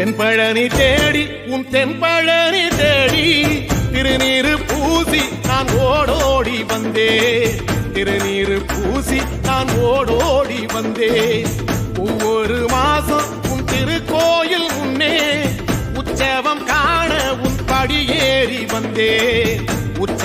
தென்பழனி தேடி உன் தென்பழனி தேடி திருநீரு பூசி நான் ஓடோடி வந்தேன் திருநீரு பூசி நான் ஓடோடி வந்தேன் ஒவ்வொரு மாசம் உன் திருக்கோயில் முன்னே உற்சவம் காண உன் படியேறி வந்தேன்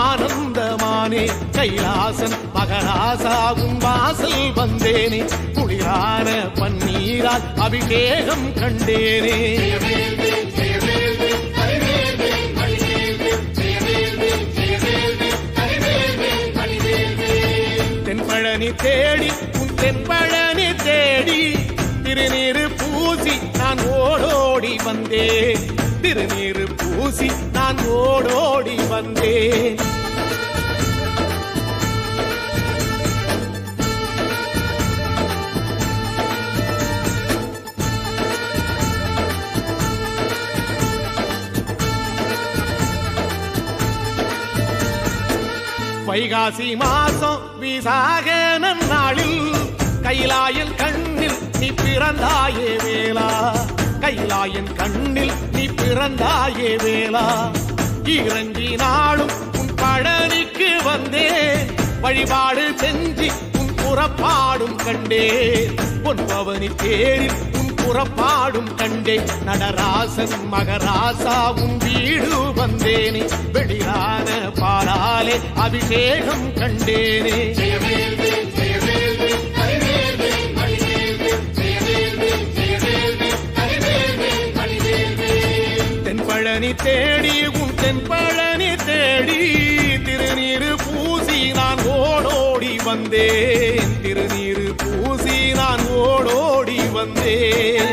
ஆனந்தமானே. கைலாசன் மகராசாவும் வாசல் வந்தேனே. குளிரான பன்னீரால் அபிஷேகம் கண்டேனே. தென்பழனி தேடி உன் தென்பழனி தேடி திருநீரு பூசி நான் ஓடோடி வந்தேன். திருநீர் பூசி நான் ஓடோடி வந்தேன். வைகாசி மாசம் விசாக நாளில் கைலாயில் கண்ணில் நீ பிறந்தாயே வேளா. கைலாயன் கண்ணில் நீ பிறந்தாயே வேளா. இறங்கி நாளும் உன் பழனிக்கு வந்தேன் வழிபாடு செஞ்சு உன் புறப்பாடும் கண்டேன் பொன் பவனி தேரில் உன் புறப்பாடும் கண்டே. நடராசன் மகராசா உன் வீடு வந்தேனே. வெளியான பாலாலே அபிஷேகம் கண்டேனே. தேடி உன் தென்பழனி தேடி திருநீரு பூசி நான் ஓடோடி வந்தேன். திருநீரு பூசி நான் ஓடோடி வந்தேன்.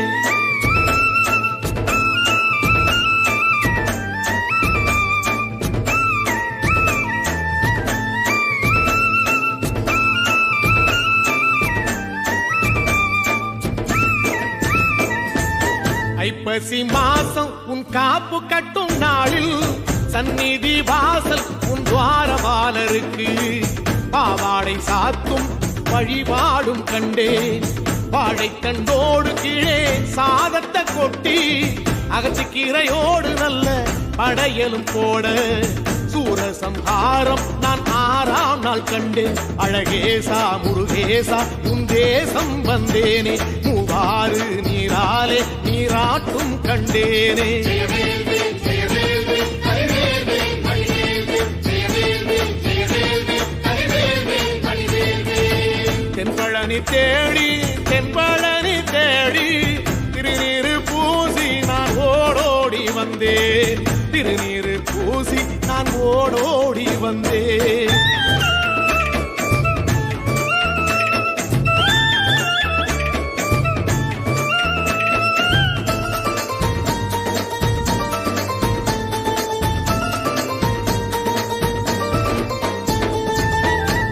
ஐப்பசி மாசம் உன் காப்பு கட்டும் நாளில் சந்நிதி வாசல் உன் துவாரபாலருக்கு. பாவாடை சாத்தும் வழிபாடும் கண்டேன். வாழைத்தண்டோடு கீழே சாதத்தை கொட்டி அகச்சிக்கீரையோடு நல்ல படையலும் போட. சூரசம்ஹாரம் ஆறாம் நாள் கண்டேன் அழகேசா முருகேசா உன் தேசம் வந்தேனே. மூவாறு நீராலே நீராட்டும் கண்டேனே. தென்பழனி தேடி தென்பழனி தேடி திருநீரு பூசி நான் ஓடோடி வந்தேன். திருநீர் ஓடோடி வந்தே.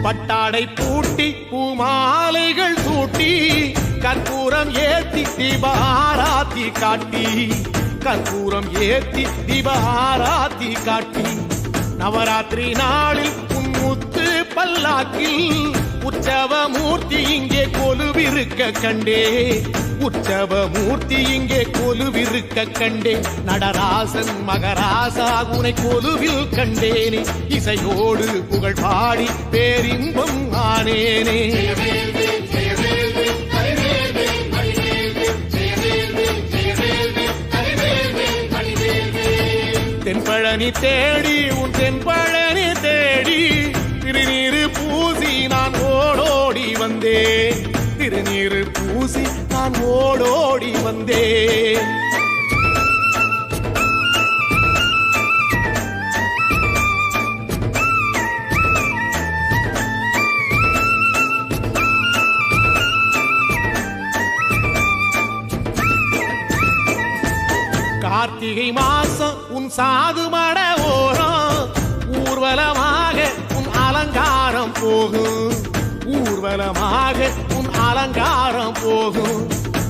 பட்டாடை பூட்டி பூமாலைகள் சூட்டி கற்பூரம் ஏத்தி தீபாராத்தி காட்டி. கற்பூரம் ஏத்தி தீபாராத்தி காட்டி. நவராத்திரி நாளில் உன் பல்லாக்கில் உற்சவ மூர்த்தி இங்கே கொலுவிருக்க கண்டே. உற்சவ மூர்த்தி இங்கே கொலுவிருக்க கண்டே. நடராசன் மகராசா உனை கொலுவில் கண்டேனே. இசையோடு புகழ் பாடி பேரின்பம் ஆனேனே. தென்பழனி தேடி உன் தென்பழனி தேடி திருநீரு பூசி நான் ஓடோடி வந்தேன். திருநீரு பூசி நான் ஓடோடி வந்தேன். கார்த்திகை மாசம் உன் சாது போகும் ஊர்வலமாக உன் அலங்காரம் போகும்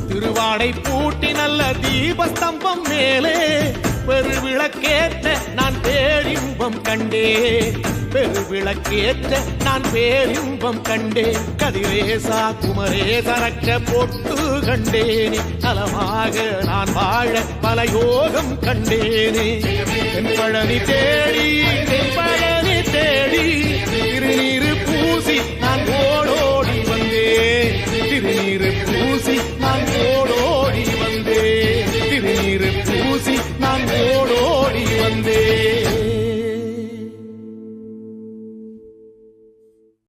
திருவாடை பூட்டி நல்ல தீபஸ்தம்பம் மேலே. பெருவிளக்கேற்ற நான் பேரின்பம் கண்டே பெருவிளக்கேற்ற நான் பேரின்பம் கண்டே கதிரேசா குமரேச ரட்ச பொட்டு கண்டேனே. நலமாக நான் வாழ பல யோகம் கண்டேனே. தென்பழனி தேடி தென்பழனி தேடி திருநீரு